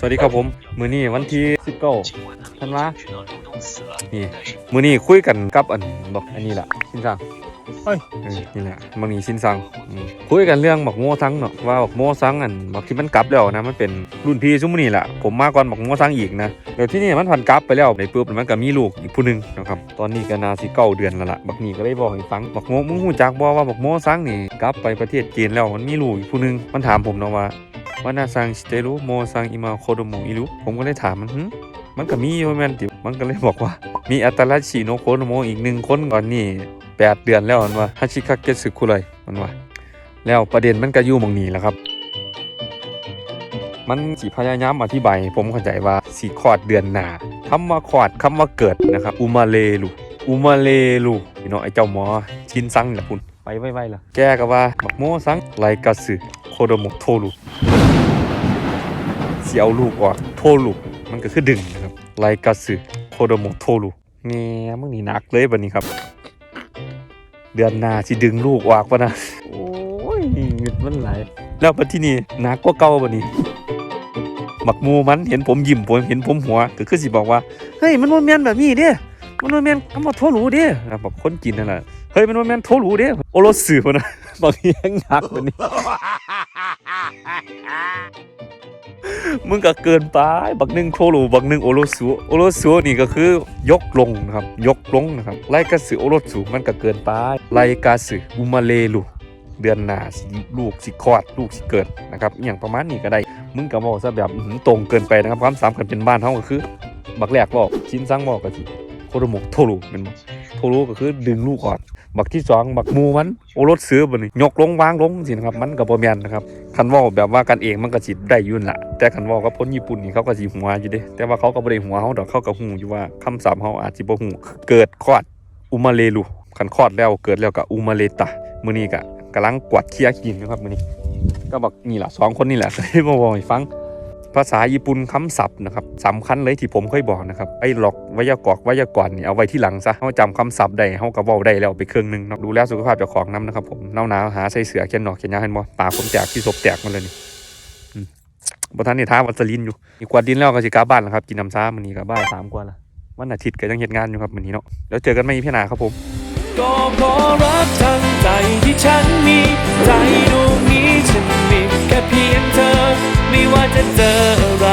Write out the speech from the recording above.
สวัสดีครับผม มือนี้วันที่19ธันวานี่ มือนี้คุยกันกับอันบอกอันนี้แหละชินซังเฮ้ยเออนี่แหละมือนี้ชินซังอืมคุยกันเรื่องบักโม่ซังเนาะว่าบักโม่ซังอันบักที่มันกลับแล้วนะมันเป็นรุ่นพี่ซุมอนี่แหละผมมาก่อนบักโม่ซังอีกนะเดี๋ยวที่นี่มันพันกลับไปแล้วในปุ๊บมันก็มีลูกอีกผู้หนึงนะครับตอนนี้ก็นาสิเก้าเดือนแล้วล่ะบักนี่ก็ได้บอกให้ฟังบักโม่มึงหูจักบ่ว่าบักโม่ซังนี่กลับไปประเทศจีนแล้วมันมีลูกอีกผู้หนึงมันถามผมเนาะว่า ว่านาซังชิเตรุโมซังอิมาโคโดโมอิรุผมก็เลยถามมันมันก็มีอยู่แม่นติมันก็เลยบอกว่า มีอัตราชิโนโคโดโมอีกหนึ่งคนก่อนนี่แปดเดือนแล้วมันว่าฮาชิคาเกสึคุเลยมันว่า แล้วประเด็นมันก็อยู่มองนี้แหละครับ มันสิพยายามอธิบายผมเข้าใจว่าสีคอดเดือนหนาคำว่าคอดคำว่าเกิดนะครับอุมาเลลูอุมาเลลูพี่น้องไอ้เจ้าหมอชินซังนี่แหละคุณไปไวๆล่ะแกก็ว่าบักโมซังไลกาสึ โคดโมโทรุเสียเอาลูกออกโทลูมันก็คือดึงนะครับไลกาสึโคโดโมโทลูแง่มึงนี่หนักเลยบัดนี้ครับ เดือนหน้าสิดึงลูกออกปะนะโอ้ยเงิดมันไหลแล้วบัดที่นี่หนักกว่าเก่าบัดนี้บักมูมันเห็นผมยิ้มผมเห็นผมหัวก็คือสิบอกว่าเฮ้ยมันบ่แม่นแบบนี้เด้มันบ่แม่นคำว่าโทรูเด้นะบอกคนจีนนั่นแหละเฮ้ยมันบ่แม่นโทรูเด้โอโรสึพุ่นนะบอกยังหนักบัดนี้ มึงก็เกินไปบักหนึ่งโทรูบักหนึ่งโอโรสุโอโรสุนี่ก็คือยกลงนะครับ ยกลงนะครับไลกาสึโอโรสุมันก็เกินไปไลกาสึอุมาเลลูเดือนหน้าสิลูกสิคลอดลูกสิเกิดนะครับอย่างประมาณนี้ก็ได้ มึงก็บอกซะแบบตรงเกินไปนะครับความสามคัญเป็นบ้านเฮาก็คือ บักแรกบอกชิ้นซังบอกก็สิโคโรมะโทรูแมันบ่ โทรูก็คือดึงลูกออกบักที่สองบักมูมันโอรสเสือบ่นี่ยกลงวางลงสินะครับมันก็บ่แมนนะครับคันว่าแบบว่ากันเองมันก็สิได้อยุ่นละแต่คันว่ากับคนญี่ปุ่นนี่เขาก็สิหัวอยู่เด้แต่ว่าเขาก็บ่ได้หัวเฮาดอกเขาก็ฮู้อยู่ว่าคำศัพท์เฮาอาจสิบ่ฮู้เกิดคลอดอุมาเลลูคันคลอดแล้วเกิดแล้วก็อุมาเลตะมื้อนี้ก็กำลังกวาดเคียกินอยู่ครับมื้อนี้ก็บักนี่ล่ะสองคนนี่แหละได้มาบอกให้ฟัง ภาษาญี่ปุ่นคำศัพท์นะครับสำคัญเลยที่ผมเคยบอกนะครับไอ้หลอกไวยากรไวยากรณ์นี่ยเอาไว้ที่หลังซะเขาจำคำศัพท์ได้เขาก็เว้าได้แล้วไปเครื่องหนึงนะดูแลสุขภาพเจ้าของน้ำนะครับผมหนาวๆหาใส่เสือแขนหนอกแขนยาเห็นบ่ปากผมแตกที่ศพแตกมาเลยนี่อืมบ่ทันนี่ท้าวัสลินอยู่อีกกวาดดินแล้วก็สิกลับบ้านแล้วครับกินน้ำซ้ามื้อนี้ก็บ่ายสามกว่าละวันอาทิตย์ก็ยังเฮ็ดงานอยู่ครับมื้อนี้เนาะแล้วเจอกันใหม่พี่หนาครับผมก็เพราะรักทั้งใจที่ฉันมีใจ ไม่ว่าจะเจออะไร